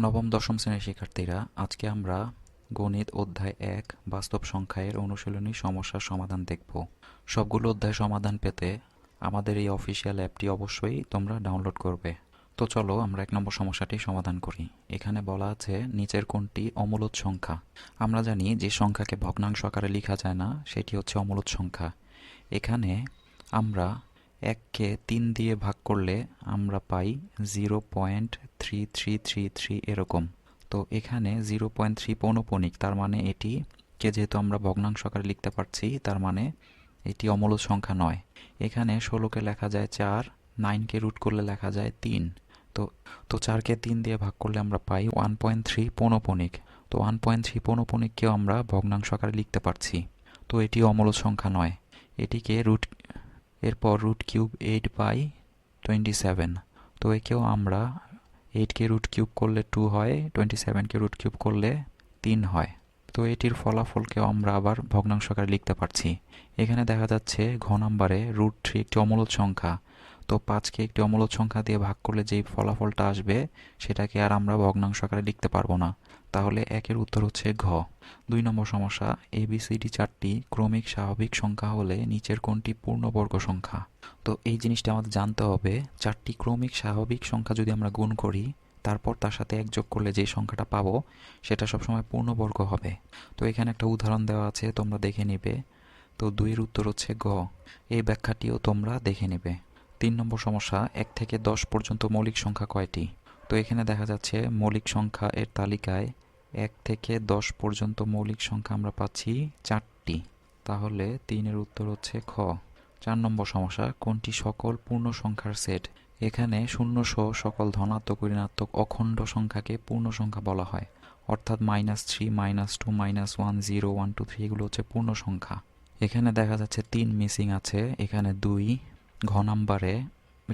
নবম, দশম শ্রেণির শিক্ষার্থীরা, আজকে আমরা গণিত অধ্যায় এক, বাস্তব সংখ্যায়ের অনুশীলনী সমস্যার সমাধান দেখব। সবগুলো অধ্যায় সমাধান পেতে আমাদের এই অফিসিয়াল অ্যাপটি অবশ্যই তোমরা ডাউনলোড করবে। তো চলো আমরা এক নম্বর সমস্যাটি সমাধান করি। এখানে বলা আছে, নিচের কোনটি অমূলত সংখ্যা? আমরা জানি যে সংখ্যাকে ভগ্নাংশ আকারে লেখা যায় না, সেটি হচ্ছে অমূলত সংখ্যা। এখানে আমরা এককে তিন দিয়ে ভাগ করলে আমরা পাই zero point three three three three এরকম। তো এখানে জিরো পয়েন্ট থ্রি পৌনপণিক তার মানে এটিকে যেহেতু আমরা ভগ্নাংশ আকারে লিখতে পারছি, তার মানে এটি অমূলত সংখ্যা নয়। এখানে ষোলোকে লেখা যায় চার, নাইনকে রুট করলে লেখা যায় তিন। তো তো চারকে তিন দিয়ে ভাগ করলে আমরা পাই ওয়ান পয়েন্ট থ্রি পৌনপণিক তো ওয়ান পয়েন্ট থ্রি পৌনপণিককেও আমরা ভগ্নাংশ আকারে লিখতে পারছি। তো এটি অমূলত সংখ্যা নয়। এটিকে রুট এরপর root cube eight by twenty seven তো একেও আমরা এইটকে রুট কিউব করলে টু হয় টোয়েন্টি সেভেনকে রুট কিউব করলে তিন হয়। তো এটির ফলাফলকেও আমরা আবার ভগ্নাংশকারে লিখতে পারছি। এখানে দেখা যাচ্ছে ঘ নাম্বারে রুট থ্রি একটি অমূলত সংখ্যা। তো পাঁচকে একটি অমূলত সংখ্যা দিয়ে ভাগ করলে যেই ফলাফলটা আসবে, সেটাকে আর আমরা ভগ্নাংশ আকারে লিখতে পারব না। তাহলে একের উত্তর হচ্ছে ঘ। দুই নম্বর সমস্যা এবিসিডি চারটি ক্রমিক স্বাভাবিক সংখ্যা হলে নিচের কোনটি পূর্ণবর্গ সংখ্যা? তো এই জিনিসটা আমাদের জানতে হবে, চারটি ক্রমিক স্বাভাবিক সংখ্যা যদি আমরা গুণ করি, তারপর তার সাথে এক যোগ করলে যে সংখ্যাটা পাবো, সেটা সবসময় পূর্ণবর্গ হবে। তো এখানে একটা উদাহরণ দেওয়া আছে, তোমরা দেখে নেবে। তো দুইয়ের উত্তর হচ্ছে গ এই ব্যাখ্যাটিও তোমরা দেখে নেবে। তিন নম্বর সমস্যা, এক থেকে দশ পর্যন্ত মৌলিক সংখ্যা কয়টি? তো এখানে দেখা যাচ্ছে মৌলিক সংখ্যা এর তালিকায় এক থেকে দশ পর্যন্ত মৌলিক সংখ্যা আমরা পাচ্ছি চারটি। তাহলে তিনের উত্তর হচ্ছে খ। চার নম্বর সমস্যা, কোনটি সকল পূর্ণ সংখ্যার সেট? এখানে শূন্য সহ সকল ধনাত্মক, ঋণাত্মক, অখণ্ড সংখ্যাকে পূর্ণ সংখ্যা বলা হয়। অর্থাৎ minus three minus two minus one zero one two three এগুলো হচ্ছে পূর্ণ সংখ্যা। এখানে দেখা যাচ্ছে তিন মিসিং আছে, এখানে দুই ঘ নাম্বারে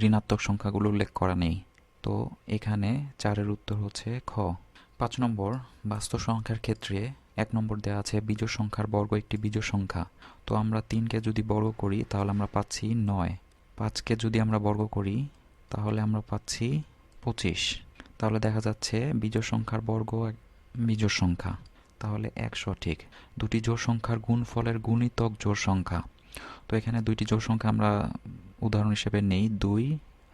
ঋণাত্মক সংখ্যাগুলো উল্লেখ করা নেই। তো এখানে চারের উত্তর হচ্ছে খ। পাঁচ নম্বর, বাস্তব সংখ্যার ক্ষেত্রে এক নম্বর দেওয়া আছে বিজোড় সংখ্যার বর্গ একটি বিজোড় সংখ্যা। তো আমরা তিনকে যদি বর্গ করি, তাহলে আমরা পাচ্ছি নয়। পাঁচকে যদি আমরা বর্গ করি, তাহলে আমরা পাচ্ছি পঁচিশ। তাহলে দেখা যাচ্ছে বিজোড় সংখ্যার বর্গ এক বিজোড় সংখ্যা। তাহলে এক সঠিক। দুটি জোড় সংখ্যার গুণফলের গুণিতক জোড় সংখ্যা। তো এখানে দুইটি জোড় সংখ্যা আমরা উদাহরণ হিসেবে নেই, দুই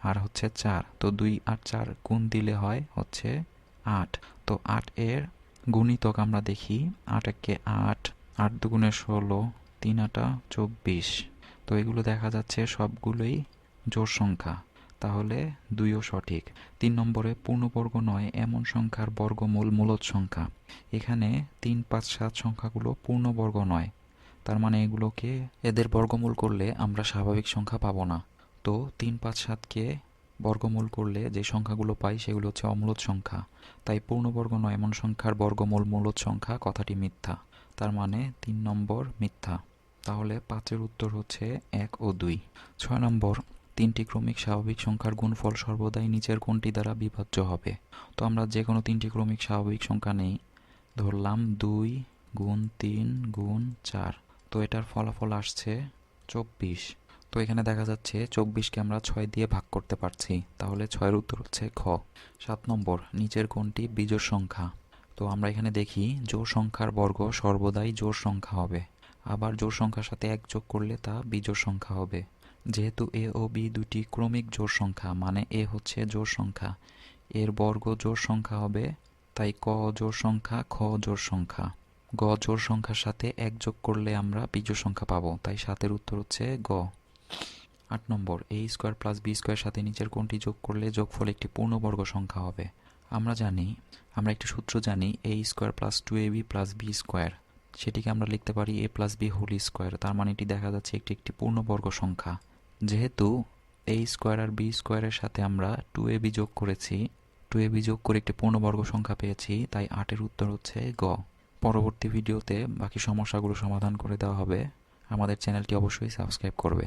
আর হচ্ছে চার। তো দুই আর চার গুণ দিলে হয় হচ্ছে আট। তো আট এর গুণিতক আমরা দেখি, আট একে আট আট দুগুণে ষোলো, তিন আটা চব্বিশ। তো এগুলো দেখা যাচ্ছে সবগুলোই জোর সংখ্যা। তাহলে দুইও সঠিক। তিন নম্বরে পূর্ণবর্গ নয়, এমন সংখ্যার বর্গমূল মূলত সংখ্যা। এখানে তিন, পাঁচ, সাত সংখ্যাগুলো পূর্ণবর্গ নয়। তার মানে এগুলোকে এদের বর্গমূল করলে আমরা স্বাভাবিক সংখ্যা পাবো না। তো তিন পাঁচ সাতকে বর্গমূল করলে যে সংখ্যাগুলো পাই সেগুলো হচ্ছে অমূলত সংখ্যা। তাই পূর্ণবর্গ নয়, এমন সংখ্যার বর্গমূল মূলত সংখ্যা, কথাটি মিথ্যা। তার মানে তিন নম্বর মিথ্যা। তাহলে পাঁচের উত্তর হচ্ছে এক ও দুই। ছয় নম্বর, তিনটি ক্রমিক স্বাভাবিক সংখ্যার গুণফল সর্বদাই নিচের কোনটি দ্বারা বিভাজ্য হবে? তো আমরা যে কোনো তিনটি ক্রমিক স্বাভাবিক সংখ্যা নেই। ধরলাম দুই গুণ তিন গুণ চার। তো এটার ফলাফল আসছে চব্বিশ। তো এখানে দেখা যাচ্ছে চব্বিশকে আমরা ছয় দিয়ে ভাগ করতে পারছি। তাহলে ছয়ের উত্তর হচ্ছে খ। সাত নম্বর, নিচের কোনটি বিজোড় সংখ্যা। তো আমরা এখানে দেখি জোড় সংখ্যার বর্গ সর্বদাই জোড় সংখ্যা হবে। আবার জোড় সংখ্যার সাথে এক যোগ করলে তা বিজোড় সংখ্যা হবে। যেহেতু এ ও বি দুটি ক্রমিক জোড় সংখ্যা মানে এ হচ্ছে জোড় সংখ্যা। এর বর্গ জোড় সংখ্যা হবে, তাই ক জোড় সংখ্যা, খ জোড় সংখ্যা। গ জোড় সংখ্যার সাথে এক যোগ করলে আমরা বিজোড় সংখ্যা পাবো। তাই সাতের উত্তর হচ্ছে গ। আট number A square plus B square সাথে নিচের কোনটি যোগ করলে যোগফল একটি পূর্ণবর্গ সংখ্যা হবে। আমরা জানি, আমরা একটি সূত্র জানি A square plus two A B plus B square সেটিকে আমরা লিখতে পারি A plus B whole square তার মানে এটি দেখা যাচ্ছে একটি একটি পূর্ণবর্গ সংখ্যা। যেহেতু এ স্কোয়ার আর বি স্কোয়ারের সাথে আমরা টু এ বি যোগ করেছি টু এ বি যোগ করে একটি পূর্ণবর্গ সংখ্যা পেয়েছি, তাই আটের উত্তর হচ্ছে গ। পরবর্তী ভিডিওতে বাকি সমস্যাগুলো সমাধান করে দেওয়া হবে। আমাদের চ্যানেলটি অবশ্যই সাবস্ক্রাইব করবে।